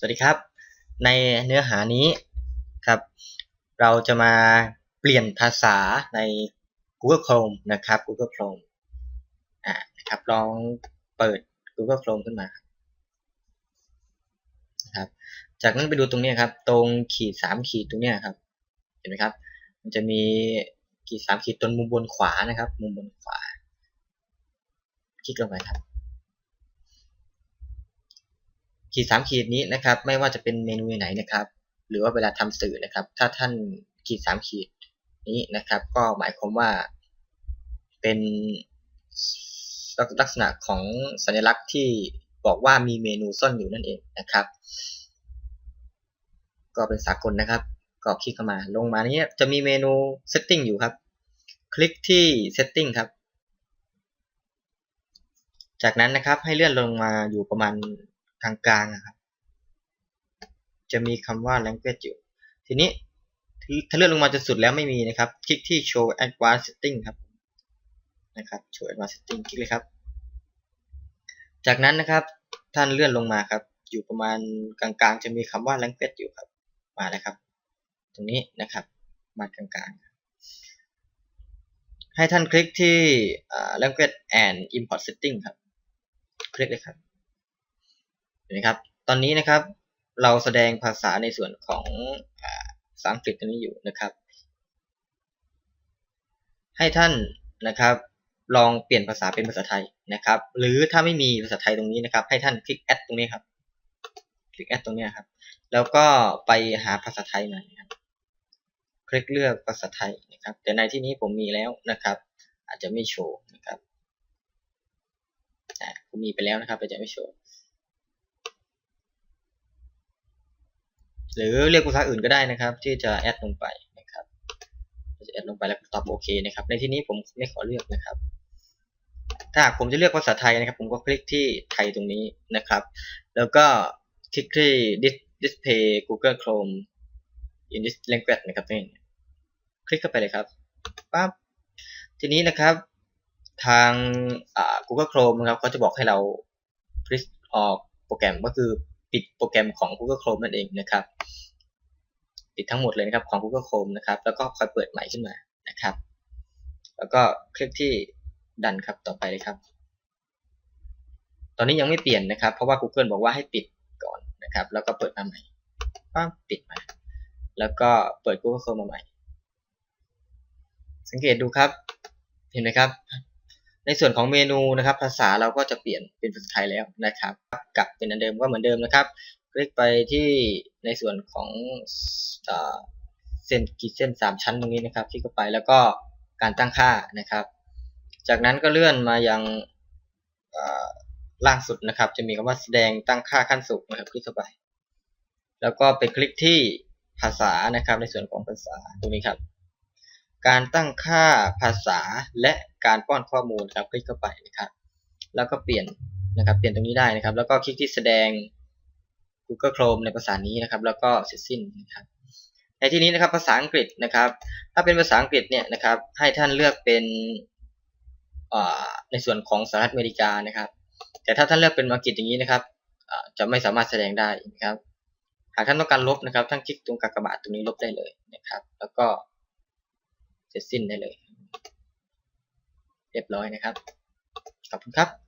สวัสดีครับ ในเนื้อหานี้ครับ เราจะมาเปลี่ยนภาษาใน Google Chrome นะครับ Google Chrome อ่านะครับลองเปิด Google Chrome ขึ้นมาครับ จากนั้นไปดูตรงนี้ครับ ตรงขีดสามขีดตรงนี้ครับ เห็นไหมครับ มันจะมีขีดสามขีดตรงมุมบนขวานะครับ มุมบนขวา คลิกลงไปครับ ขีดสามขีดนี้นะครับ ไม่ว่าจะเป็นเมนูไหนนะครับ หรือว่าเวลาทำสื่อนะครับ ถ้าท่านขีดสามขีดนี้นะครับ ก็หมายความว่า เป็นลักษณะของสัญลักษณ์ที่บอกว่ามีเมนูซ่อนอยู่นั่นเองนะครับ ก็เป็นสากลนะครับก็คลิกเข้ามาลงมานี้จะมีเมนู setting อยู่ครับ คลิกที่ setting ครับ จากนั้นนะครับให้เลื่อนลงมาอยู่ประมาณ กลางๆนะครับ จะมีคำว่า language อยู่ ทีนี้ถ้าเลื่อนลงมาจนสุดแล้วไม่มีนะครับ คลิกที่ show advanced setting ครับ นะครับ show advanced setting คลิกเลยครับ จากนั้นนะครับ ท่านเลื่อนลงมาครับ อยู่ประมาณกลางๆ จะมีคำว่า language อยู่ครับ มานะครับ ตรงนี้นะครับ มากลางๆให้ท่านคลิกที่ language and import setting ครับ คลิกเลยครับ นไหมครับ ตอนนี้นะครับเราแสดงภาษาในส่วนของภาษาอังกฤษตรงนี้อยู่นะครับ ให้ท่านนะครับ ลองเปลี่ยนภาษาเป็นภาษาไทยนะครับ หรือถ้าไม่มีภาษาไทยตรงนี้นะครับ ให้ท่านคลิกแอดตรงนี้ครับ คลิกแอดตรงนี้ครับ แล้วก็ไปหาภาษาไทยมาครับคลิกเลือกภาษาไทยนะครับ แต่ในที่นี้ผมมีแล้วนะครับ อาจจะไม่โชว์นะครับผมมีไปแล้วนะครับอาจจะไม่โชว์ หรือเรียกภาษาอื่นก็ได้นะครับ ที่จะแอดลงไปนะครับจะแอดลงไปแล้วตอบโอเคนะครับ ในที่นี้ผมไม่ขอเลือกนะครับ ถ้าผมจะเลือกภาษาไทยนะครับ ผมก็คลิกที่ไทยตรงนี้นะครับ แล้วก็คลิกที่ display Google Chrome in this language นะครับนี่คลิกเข้าไปเลยครับปั๊บทีนี้นะครับ ทาง Google Chrome นะครับเขาจะบอกให้เราพลิกออกโปรแกรมก็คือ ปิดโปรแกรมของ Google Chrome นั่นเองนะครับ ปิดทั้งหมดเลยนะครับของ Google Chrome นะครับ แล้วก็คอยเปิดใหม่ขึ้นมานะครับ แล้วก็คลิกที่ดันครับต่อไปเลยครับ ตอนนี้ยังไม่เปลี่ยนนะครับ เพราะว่า Google บอกว่าให้ปิดก่อนนะครับ แล้วก็เปิดมาใหม่ปั๊บปิดมา แล้วก็เปิด Google Chrome มาใหม่ สังเกตดูครับ เห็นไหมครับ ในส่วนของเมนูนะครับ ภาษาเราก็จะเปลี่ยนเป็นภาษาไทยแล้วนะครับกลับเป็นอันเดิมก็เหมือนเดิมนะครับ คลิกไปที่ในส่วนของเส้นขีดเส้น 3 ชั้นตรงนี้นะครับคลิกเข้าไปแล้วก็การตั้งค่านะครับ จากนั้นก็เลื่อนมายังล่างสุดนะครับ จะมีคำว่าแสดงตั้งค่าขั้นสูงนะครับคลิกเข้าไป แล้วก็ไปคลิกที่ภาษานะครับ ในส่วนของภาษาตรงนี้ครับ การตั้งค่าภาษาและ การป้อนข้อมูลครับคลิกเข้าไปนะครับ แล้วก็เปลี่ยนนะครับ เปลี่ยนตรงนี้ได้นะครับ แล้วก็คลิกที่แสดง Google Chrome ในภาษานี้นะครับ แล้วก็เสร็จสิ้นนะครับ ในที่นี้นะครับภาษาอังกฤษนะครับ ถ้าเป็นภาษาอังกฤษเนี่ยนะครับ ให้ท่านเลือกเป็นในส่วนของสหรัฐอเมริกานะครับ แต่ถ้าท่านเลือกเป็นอังกฤษอย่างนี้นะครับจะไม่สามารถแสดงได้นะครับ หากท่านต้องการลบนะครับ ท่านคลิกตรงกากบาทตรงนี้ลบได้เลยนะครับ แล้วก็เสร็จสิ้นได้เลย เรียบร้อยนะครับ ขอบคุณครับ